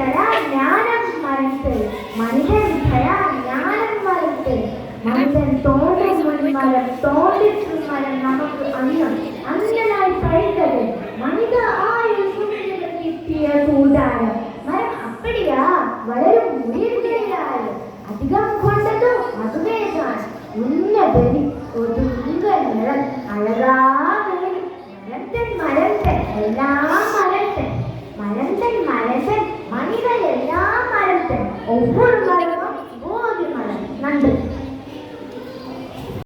விட்டதா ஞானம் மறைத்து. மனிதன் விட்டதா ஞானம் மறைத்து. மனிதன் தோன்றும் மரம் தோன்றும் மரம் நமக்கு அன்னம் அண்ணனாய் பழைத்தது மனித ஆயுள் சூழ்நிலை கிட்டிய கூடாரம். மரம் அப்படியா? வளரும் உயிர்களால். அதிகம் கொண்டதும் அதுவேதான் உன்ன பெரி ஒரு உங்கள் நிழல். அழகா வேறு மரத்தன் மரத்தன் எல்லாம் অভুর মনে